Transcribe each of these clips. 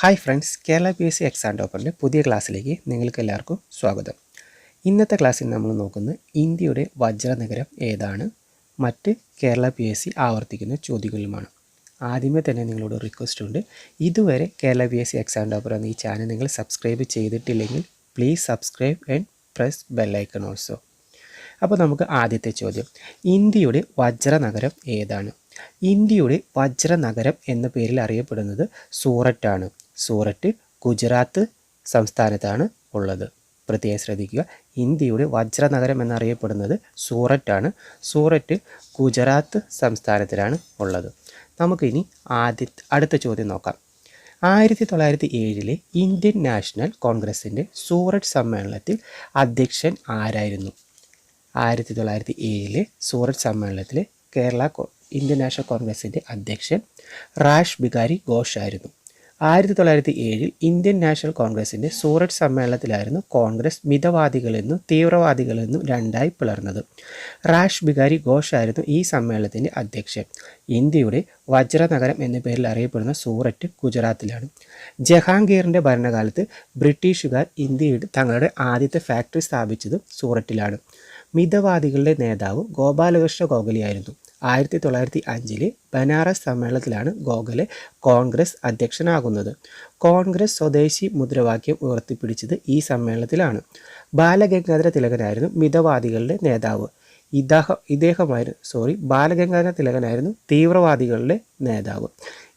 Hi friends Kerala P S C exam ടോപ്പറിന്റെ പുതിയ ക്ലാസ്സിലേക്ക് നിങ്ങൾക്ക് എല്ലാവർക്കും സ്വാഗതം. ഇന്നത്തെ ക്ലാസ്സിൽ നമ്മൾ നോക്കുന്നത് ഇന്ത്യയുടെ വജ്രനഗരം ഏതാണ്? മറ്റ് കേരള പി എസ് സി ആവർത്തിക്കുന്ന ചോദ്യങ്ങളുമാണ്. ആദ്യമേ തന്നെ നിങ്ങളോട് റിക്വസ്റ്റ് ഉണ്ട്. ഇതുവരെ Kerala P S C exam topper എന്ന ഈ ചാനൽ നിങ്ങൾ സബ്സ്ക്രൈബ് ചെയ്തിട്ടില്ലെങ്കിൽ please subscribe and press bell icon also അപ്പോൾ നമുക്ക് ആദ്യത്തെ ചോദ്യം. ഇന്ത്യയുടെ വജ്രനഗരം ഏതാണ്? ഇന്ത്യയുടെ വജ്രനഗരം എന്ന പേരിൽ അറിയപ്പെടുന്നത് സൂററ്റാണ്. സൂററ്റ് ഗുജറാത്ത് സംസ്ഥാനത്താണ് ഉള്ളത്. പ്രത്യേകം ശ്രദ്ധിക്കുക. ഇന്ത്യയുടെ വജ്രനഗരം എന്നറിയപ്പെടുന്നത് സൂററ്റാണ്. സൂററ്റ് ഗുജറാത്ത് സംസ്ഥാനത്തിലാണ് ഉള്ളത്. നമുക്കിനി ആദ്യ അടുത്ത ചോദ്യം നോക്കാം. ആയിരത്തി തൊള്ളായിരത്തി ഏഴിലെ ഇന്ത്യൻ നാഷണൽ കോൺഗ്രസിന്റെ സൂററ്റ് സമ്മേളനത്തിൽ അധ്യക്ഷൻ ആരായിരുന്നു? ആയിരത്തി തൊള്ളായിരത്തി ഏഴിലെ സൂററ്റ് സമ്മേളനത്തിലെ കേരള ഇന്ത്യൻ നാഷണൽ കോൺഗ്രസിന്റെ അധ്യക്ഷൻ റാഷ് ബികാരി ഘോഷ് ആയിരുന്നു ആയിരത്തി തൊള്ളായിരത്തി ഏഴിൽ ഇന്ത്യൻ നാഷണൽ കോൺഗ്രസിന്റെ സൂററ്റ് സമ്മേളനത്തിലായിരുന്നു കോൺഗ്രസ് മിതവാദികളെന്നും തീവ്രവാദികളെന്നും രണ്ടായി പിളർന്നത്. റാഷ് ബിഹാരി ഘോഷ് ആയിരുന്നു ഈ സമ്മേളനത്തിന്റെ അധ്യക്ഷൻ. ഇന്ത്യയുടെ വജ്രനഗരം എന്ന പേരിൽ അറിയപ്പെടുന്ന സൂററ്റ് ഗുജറാത്തിലാണ്. ജഹാംഗീറിന്റെ ഭരണകാലത്ത് ബ്രിട്ടീഷുകാർ ഇന്ത്യയിൽ തങ്ങളുടെ ആദ്യത്തെ ഫാക്ടറി സ്ഥാപിച്ചതും സൂററ്റിലാണ്. മിതവാദികളുടെ നേതാവ് ഗോപാലകൃഷ്ണ ഗോഖലെയായിരുന്നു ആയിരത്തി തൊള്ളായിരത്തി അഞ്ചിലെ ബനാറസ് സമ്മേളനത്തിലാണ് ഗോഖലെ കോൺഗ്രസ് അധ്യക്ഷനാകുന്നത്. കോൺഗ്രസ് സ്വദേശി മുദ്രാവാക്യം ഉയർത്തിപ്പിടിച്ചത് ഈ സമ്മേളനത്തിലാണ്. ബാലഗംഗാധര തിലകനായിരുന്നു മിതവാദികളുടെ നേതാവ്. ഇദ്ദേഹം ഇദ്ദേഹമായിരുന്നു സോറി ബാലഗംഗാധര തിലകനായിരുന്നു തീവ്രവാദികളുടെ നേതാവ്.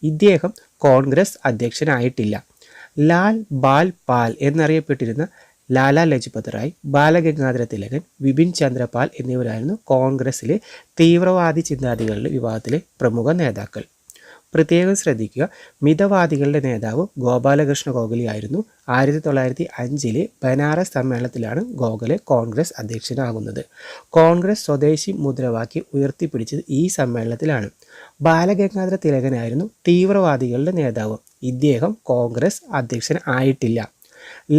ഇദ്ദേഹം കോൺഗ്രസ് അധ്യക്ഷനായിട്ടില്ല. ലാൽ ബാൽ പാൽ എന്നറിയപ്പെട്ടിരുന്ന ലാലാ ലജ്പത് റായ് ബാലഗംഗാധര തിലകൻ വിപിൻ ചന്ദ്രപാൽ എന്നിവരായിരുന്നു കോൺഗ്രസിലെ തീവ്രവാദി ചിന്താധികളുടെ വിഭാഗത്തിലെ പ്രമുഖ നേതാക്കൾ. പ്രത്യേകം ശ്രദ്ധിക്കുക മിതവാദികളുടെ നേതാവ് ഗോപാലകൃഷ്ണ ഗോഖലെ ആയിരുന്നു. ആയിരത്തി തൊള്ളായിരത്തി അഞ്ചിലെ ബനാറസ് സമ്മേളനത്തിലാണ് ഗോഖലെ കോൺഗ്രസ് അധ്യക്ഷനാകുന്നത്. കോൺഗ്രസ് സ്വദേശി മുദ്രാവാക്യം ഉയർത്തിപ്പിടിച്ചത് ഈ സമ്മേളനത്തിലാണ്. ബാലഗംഗാധര തിലകനായിരുന്നു തീവ്രവാദികളുടെ നേതാവ്. ഇദ്ദേഹം കോൺഗ്രസ് അധ്യക്ഷൻ ആയിട്ടില്ല.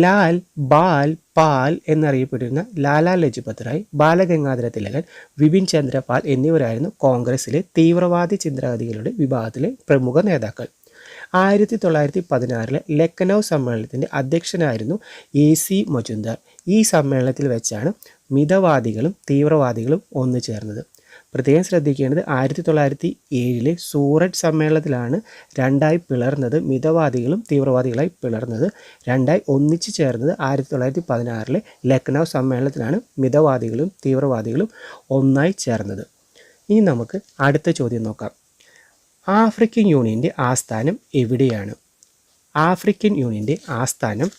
ലാൽ ബാൽ പാൽ എന്നറിയപ്പെടുന്ന ലാലാ ലജ്പത് റായ് ബാലഗംഗാധര തിലകൻ വിപിൻ ചന്ദ്രപാൽ എന്നിവരായിരുന്നു കോൺഗ്രസിലെ തീവ്രവാദി ചിന്താഗതികളുടെ വിഭാഗത്തിലെ പ്രമുഖ നേതാക്കൾ. ആയിരത്തി തൊള്ളായിരത്തി പതിനാറിലെ ലക്നൗ സമ്മേളനത്തിന്റെ അധ്യക്ഷനായിരുന്നു എ സി മൊജുന്ദാർ ഈ സമ്മേളനത്തിൽ വെച്ചാണ് മിതവാദികളും തീവ്രവാദികളും ഒന്നു ചേർന്നത്. പ്രത്യേകം ശ്രദ്ധിക്കേണ്ടത് ആയിരത്തി തൊള്ളായിരത്തി ഏഴിലെ സൂററ്റ് സമ്മേളനത്തിലാണ് രണ്ടായി പിളർന്നത് മിതവാദികളും തീവ്രവാദികളായി പിളർന്നത്. രണ്ടായി ഒന്നിച്ചു ചേർന്നത് ആയിരത്തി തൊള്ളായിരത്തി പതിനാറിലെ ലക്നൗ സമ്മേളനത്തിലാണ് മിതവാദികളും തീവ്രവാദികളും ഒന്നായി ചേർന്നത്. ഇനി നമുക്ക് അടുത്ത ചോദ്യം നോക്കാം. ആഫ്രിക്കൻ യൂണിയന്റെ ആസ്ഥാനം എവിടെയാണ്? ആഫ്രിക്കൻ യൂണിയന്റെ ആസ്ഥാനം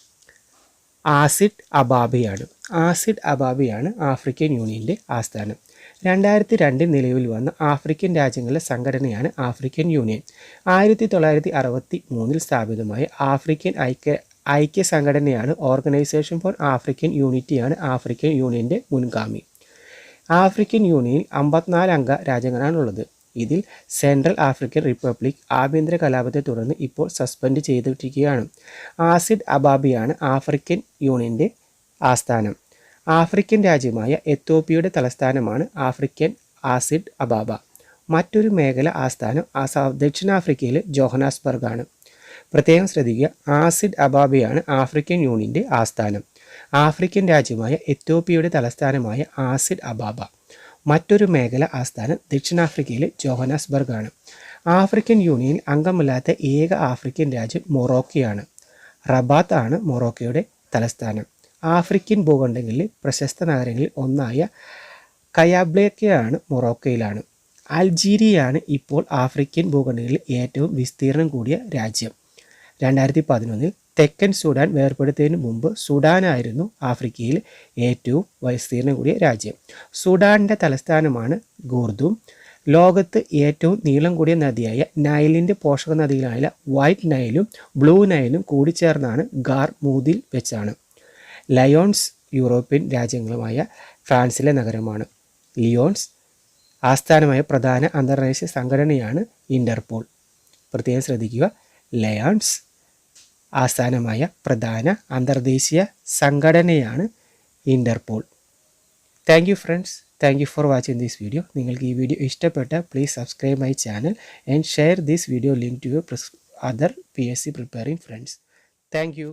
ആസിഡ് അബാബയാണ്. ആസിഡ് അബാബയാണ് ആഫ്രിക്കൻ യൂണിയന്റെ ആസ്ഥാനം. രണ്ടായിരത്തി രണ്ടിൽ നിലവിൽ വന്ന ആഫ്രിക്കൻ രാജ്യങ്ങളുടെ സംഘടനയാണ് ആഫ്രിക്കൻ യൂണിയൻ. ആയിരത്തി തൊള്ളായിരത്തി അറുപത്തി മൂന്നിൽ സ്ഥാപിതമായ ആഫ്രിക്കൻ ഐക്യ ഐക്യ സംഘടനയാണ് ഓർഗനൈസേഷൻ ഫോർ ആഫ്രിക്കൻ യൂണിറ്റിയാണ് ആഫ്രിക്കൻ യൂണിയന്റെ മുൻഗാമി. ആഫ്രിക്കൻ യൂണിയൻ അമ്പത്തിനാല് അംഗ രാജ്യങ്ങളാണുള്ളത്. ഇതിൽ സെൻട്രൽ ആഫ്രിക്കൻ റിപ്പബ്ലിക് ആഭ്യന്തര കലാപത്തെ തുടർന്ന് ഇപ്പോൾ സസ്പെൻഡ് ചെയ്തിട്ടിരിക്കുകയാണ്. ആസിഡ് അബാബിയാണ് ആഫ്രിക്കൻ യൂണിയന്റെ ആസ്ഥാനം. ആഫ്രിക്കൻ രാജ്യമായ എത്തോപ്യയുടെ തലസ്ഥാനമാണ് ആഫ്രിക്കൻ ആസിഡ് അബാബ. മറ്റൊരു മേഖല ആസ്ഥാനം ആസാ ദക്ഷിണാഫ്രിക്കയിലെ ജോഹനാസ്ബർഗ് ആണ് പ്രത്യേകം ശ്രദ്ധിക്കുക ആസിഡ് അബാബയാണ് ആഫ്രിക്കൻ യൂണിയന്റെ ആസ്ഥാനം. ആഫ്രിക്കൻ രാജ്യമായ എത്തോപ്യയുടെ തലസ്ഥാനമായ ആസിഡ് അബാബ. മറ്റൊരു മേഖല ആസ്ഥാനം ദക്ഷിണാഫ്രിക്കയിലെ ജോഹനാസ്ബർഗ് ആണ് ആഫ്രിക്കൻ യൂണിയനിൽ അംഗമല്ലാത്ത ഏക ആഫ്രിക്കൻ രാജ്യം മൊറോക്കയാണ്. റബാത്ത് ആണ് മൊറോക്കയുടെ തലസ്ഥാനം. ആഫ്രിക്കൻ ഭൂഖണ്ഡങ്ങളിലെ പ്രശസ്ത നഗരങ്ങളിൽ ഒന്നായ കയാബ്ലേക്കയാണ് മൊറോക്കയിലാണ്. അൾജീരിയയാണ് ഇപ്പോൾ ആഫ്രിക്കൻ ഭൂഖണ്ഡങ്ങളിൽ ഏറ്റവും വിസ്തീർണം കൂടിയ രാജ്യം. രണ്ടായിരത്തി പതിനൊന്നിൽ തെക്കൻ സുഡാൻ വേർപെടുത്തിയതിനു മുമ്പ് സുഡാനായിരുന്നു ആഫ്രിക്കയിൽ ഏറ്റവും വിസ്തീർണം കൂടിയ രാജ്യം. സുഡാനിന്റെ തലസ്ഥാനമാണ് ഗൂർദും. ലോകത്ത് ഏറ്റവും നീളം കൂടിയ നദിയായ നൈലിന്റെ പോഷക നദികളായ വൈറ്റ് നൈലും ബ്ലൂ നൈലും കൂടിച്ചേർന്നാണ് ഗാർ മൂതിൽ വെച്ചാണ്. ലയോൺസ് യൂറോപ്യൻ രാജ്യങ്ങളുമായ ഫ്രാൻസിലെ നഗരമാണ്. ലിയോൺസ് ആസ്ഥാനമായ പ്രധാന അന്താരാഷ്ട്ര സംഘടനയാണ് ഇന്റർപോൾ പ്രത്യേകം ശ്രദ്ധിക്കുക ലയോൺസ് ആസ്ഥാനമായ പ്രധാന അന്തർദേശീയ സംഘടനയാണ് Interpol thank you friends thank you for watching this video നിങ്ങൾക്ക് ഈ വീഡിയോ ഇഷ്ടപ്പെട്ട please subscribe my channel and share this video link to your other P S C preparing friends thank you